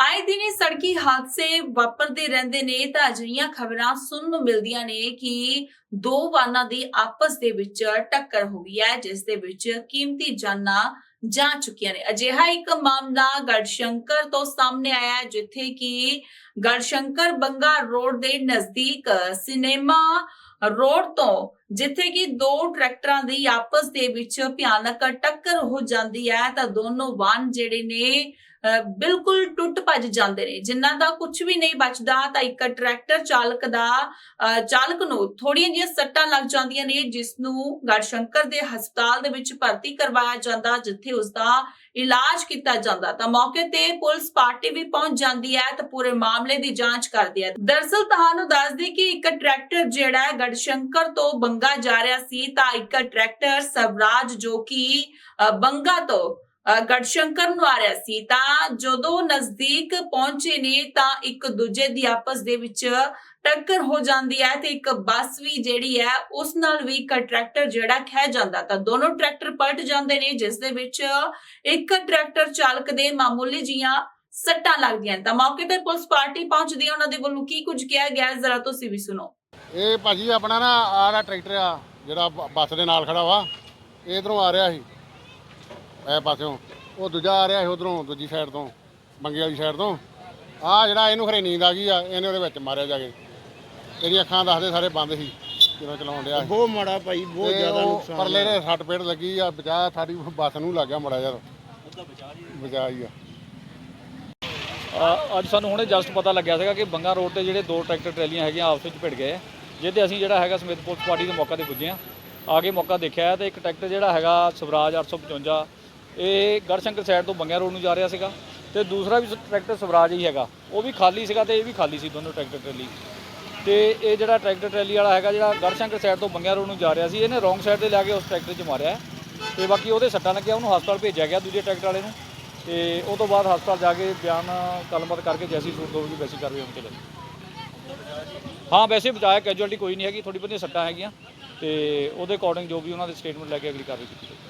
ਆਏ ਦਿਨ ਸੜਕੀ ਹਾਦਸੇ ਵਾਪਰਦੇ ਰਹਿੰਦੇ ਨੇ ਤਾਂ ਅਜਿਹੀਆਂ ਖਬਰਾਂ ਸੁਣਨ ਨੂੰ ਮਿਲਦੀਆਂ ਨੇ ਕਿ ਦੋ ਵਾਹਨਾਂ ਦੀ ਆਪਸ ਦੇ ਵਿੱਚ ਟੱਕਰ ਹੋ ਗਈ ਹੈ, ਜਿਸ ਦੇ ਵਿੱਚ ਕੀਮਤੀ ਜਾਨਾਂ ਜਾ ਚੁੱਕੀਆਂ ਨੇ। ਅਜਿਹਾ ਇੱਕ ਮਾਮਲਾ ਗੜਸ਼ੰਕਰ ਤੋਂ ਸਾਹਮਣੇ ਆਇਆ ਜਿੱਥੇ ਕਿ ਗੜਸ਼ੰਕਰ ਬੰਗਾ ਰੋਡ ਦੇ ਨਜ਼ਦੀਕ ਸਿਨੇਮਾ ਰੋਡ ਤੋਂ ਜਿੱਥੇ ਕਿ ਦੋ ਟਰੈਕਟਰਾਂ ਦੀ ਆਪਸ ਦੇ ਵਿੱਚ ਭਿਆਨਕ ਟੱਕਰ ਹੋ ਜਾਂਦੀ ਹੈ, ਤਾਂ ਦੋਨੋਂ ਵਾਹਨ ਜਿਹੜੇ ਨੇ ਬਿਲਕੁਲ ਟੁੱਟ ਭੱਜ ਜਾਂਦੇ ਨੇ। ਜਿਨ੍ਹਾਂ ਦਾ ਕੁਝ ਵੀ ਨਹੀਂ ਬਚਦਾ, ਤਾਂ ਇੱਕ ਟਰੈਕਟਰ ਚਾਲਕ ਦਾ ਚਾਲਕ ਨੂੰ ਥੋੜੀਆਂ ਜਿਹੀਆਂ ਸੱਟਾਂ ਲੱਗ ਜਾਂਦੀਆਂ ਨੇ, ਜਿਸ ਨੂੰ ਗੜਸ਼ੰਕਰ ਦੇ ਹਸਪਤਾਲ ਦੇ ਵਿੱਚ ਭਰਤੀ ਕਰਵਾਇਆ ਜਾਂਦਾ, ਜਿੱਥੇ ਉਸ ਦਾ ਇਲਾਜ ਕੀਤਾ ਜਾਂਦਾ। ਤਾਂ ਮੌਕੇ ਤੇ ਪੁਲਿਸ ਪਾਰਟੀ ਵੀ ਪਹੁੰਚ ਜਾਂਦੀ ਹੈ ਤਾਂ ਪੂਰੇ ਮਾਮਲੇ ਦੀ ਜਾਂਚ ਕਰਦੀ ਹੈ। ਦਰਅਸਲ ਤੁਹਾਨੂੰ ਦੱਸ ਦਈ ਕਿ ਇੱਕ ਟਰੈਕਟਰ ਜਿਹੜਾ ਹੈ, ਗੜਸ਼ੰਕਰ ਤੋਂ ਬੰਗਾ ਜਾ ਰਿਹਾ ਸੀ ਤਾਂ ਇੱਕ ਟਰੈਕਟਰ ਸਵਰਾਜ ਜੋ ਕਿ ਬੰਗਾ ਤੋਂ ਗੜਸ਼ੰਕਰ ਨੂੰ ਆ ਰਿਹਾ ਸੀ। ਤਾਂ ਜਦੋਂ ਨਜ਼ਦੀਕ ਪਹੁੰਚੇ ਨੇ ਤਾਂ ਇੱਕ ਦੂਜੇ ਦੀ ਆਪਸ ਦੇ ਵਿੱਚ ਟੱਕਰ ਹੋ ਜਾਂਦੀ ਹੈ ਤੇ ਇੱਕ ਬੱਸ ਵੀ ਜਿਹੜੀ ਹੈ ਉਸ ਨਾਲ ਵੀ ਇੱਕ ਟਰੈਕਟਰ ਜਿਹੜਾ ਖਹਿ ਜਾਂਦਾ। ਤਾਂ ਦੋਨੋਂ ਟਰੈਕਟਰ ਪਲਟ ਜਾਂਦੇ ਨੇ, ਜਿਸ ਦੇ ਵਿੱਚ ਇੱਕ ਟਰੈਕਟਰ ਚਾਲਕ ਦੇ ਮਾਮੂਲੀ ਜੀਆਂ ਸੱਟਾਂ ਲੱਗਦੀਆਂ ਨੇ। ਤਾਂ ਮੌਕੇ ਤੇ ਪੁਲਿਸ ਪਾਰਟੀ ਪਹੁੰਚਦੀ ਹੈ। ਉਹਨਾਂ ਦੇ ਵੱਲੋਂ ਕੀ ਕੁਝ ਕਿਹਾ ਗਿਆ ਜ਼ਰਾ ਤੁਸੀਂ ਵੀ ਸੁਣੋ। ਇਹ ਭਾਜੀ ਆਪਣਾ ਨਾ ਆਹ ਟਰੈਕਟਰ ਆ ਜਿਹੜਾ ਬ- ਬੱਸ ਦੇ ਨਾਲ ਖੜਾ ਵਾ ਇਹ ਇਧਰੋਂ ਆ ਰਿਹਾ ਸੀ ਇਹ ਪਾਸਿਓਂ ਉਹ ਦੂਜਾ ਆ ਰਿਹਾ ਸੀ ਉਧਰੋਂ ਦੂਜੀ ਸਾਈਡ ਤੋਂ ਬੰਗੇ ਵਾਲੀ ਸਾਈਡ ਤੋਂ ਆ ਜਿਹੜਾ ਇਹਨੂੰ ਖਰੇ ਨੀਂਦ ਆ ਗਈ ਆ ਇਹਨੇ ਉਹਦੇ ਵਿੱਚ ਮਾਰਿਆ ਜਾ ਕੇ ਇਹਦੀਆਂ ਅੱਖਾਂ ਦੱਸਦੇ ਸਾਰੇ ਬੰਦ ਸੀ ਜਦੋਂ ਚਲਾਉਣ ਡਿਆ ਸੀ। ਬਹੁਤ ਮਾੜਾ ਭਾਈ ਬਹੁਤ ਤੇ ਜ਼ਿਆਦਾ ਉਹ ਨੁਕਸਾਨ ਪਰਲੇ। ਦੇ ਸੱਟ ਪੇਟ ਲੱਗੀ ਆ ਬਚਾ ਸਾਡੀ ਬੱਸ ਨੂੰ ਲੱਗ ਗਿਆ ਮੜਾ ਯਾਰ ਬਚਾ ਹੀ ਆ ਅ, ਅੱਜ ਸਾਨੂੰ ਹੁਣੇ ਜਸਟ ਪਤਾ ਲੱਗਿਆ ਸੀਗਾ ਕਿ ਬੰਗਾ ਰੋਡ ਤੇ ਜਿਹੜੇ ਦੋ ਟਰੈਕਟਰ ਟਰੈਲੀਆਂ ਹੈਗੀਆਂ ਆਪਸ ਵਿੱਚ ਭਿੜ ਗਏ ਆ। ਜਿਹਦੇ ਅਸੀਂ ਜਿਹੜਾ ਹੈਗਾ ਸਮੇਤ ਪੁਲਿਸ ਪਾਰਟੀ ਦੇ ਮੌਕਾ ਤੇ ਪੁੱਜੇ ਆ ਆ ਕੇ ਮੌਕਾ ਦੇਖਿਆ ਹੈ ਤੇ ਇੱਕ ਟਰੈਕਟਰ ਜਿਹੜਾ ਹੈਗਾ ਸਵਰਾਜ 855 ਇਹ ਗੜਸ਼ੰਕਰ ਸਾਈਡ ਤੋਂ ਬੰਗਿਆ ਰੋਡ ਨੂੰ ਜਾ ਰਿਹਾ ਸੀਗਾ ਤੇ ਦੂਸਰਾ ਵੀ ਟਰੈਕਟਰ ਸਵਰਾਜ ਹੀ ਹੈਗਾ, ਉਹ ਵੀ ਖਾਲੀ ਸੀਗਾ ਤੇ ਇਹ ਵੀ ਖਾਲੀ ਸੀ ਦੋਨੋਂ ਟਰੈਕਟਰ ਟਰੈਲੀ ਤੇ ਇਹ ਜਿਹੜਾ ਟਰੈਕਟਰ ਟਰੈਲੀ ਵਾਲਾ ਹੈਗਾ ਜਿਹੜਾ ਗੜਸ਼ੰਕਰ ਸਾਈਡ ਤੋਂ ਬੰਗਿਆ ਰੋਡ ਨੂੰ ਜਾ ਰਿਹਾ ਸੀ, ਇਹਨੇ ਰੋਂਗ ਸਾਈਡ ਤੇ ਲਿਆ ਕੇ ਉਸ ਟਰੈਕਟਰ 'ਚ ਮਾਰਿਆ ਹੈ। ਤੇ ਬਾਕੀ ਉਹਦੇ ਸੱਟਾਂ ਲੱਗਿਆ, ਉਹਨੂੰ ਹਸਪਤਾਲ ਭੇਜਿਆ ਗਿਆ ਦੂਜੇ ਟਰੈਕਟਰ ਵਾਲੇ ਨੂੰ ਤੇ ਉਹ ਤੋਂ ਬਾਅਦ ਹਸਪਤਾਲ ਜਾ ਕੇ ਬਿਆਨ ਕਲਮਤ ਕਰਕੇ ਜੈਸੀ ਸੂਰਤ ਹੋਵੇਗੀ ਵੈਸੀ ਕਾਰਵਾਈ ਹੋਣੀ ਚਾਹੀਦੀ ਹਾਂ, ਵੈਸੇ ਬਚਾਇਆ ਕੈਜੁਅਲਟੀ ਕੋਈ ਨਹੀਂ ਹੈਗੀ ਥੋੜੀ ਬਹੁਤੀਆਂ ਸੱਟਾਂ ਹੈਗੀਆਂ ਤੇ ਉਹਦੇ ਅਕੋਰਡਿੰਗ ਜੋ ਵੀ ਉਹਨਾਂ ਦੇ ਸਟੇਟਮੈਂਟ ਲੈ ਕੇ ਅਗਲੀ ਕਾਰਵਾਈ ਕੀਤੀ ਜਾਏਗੀ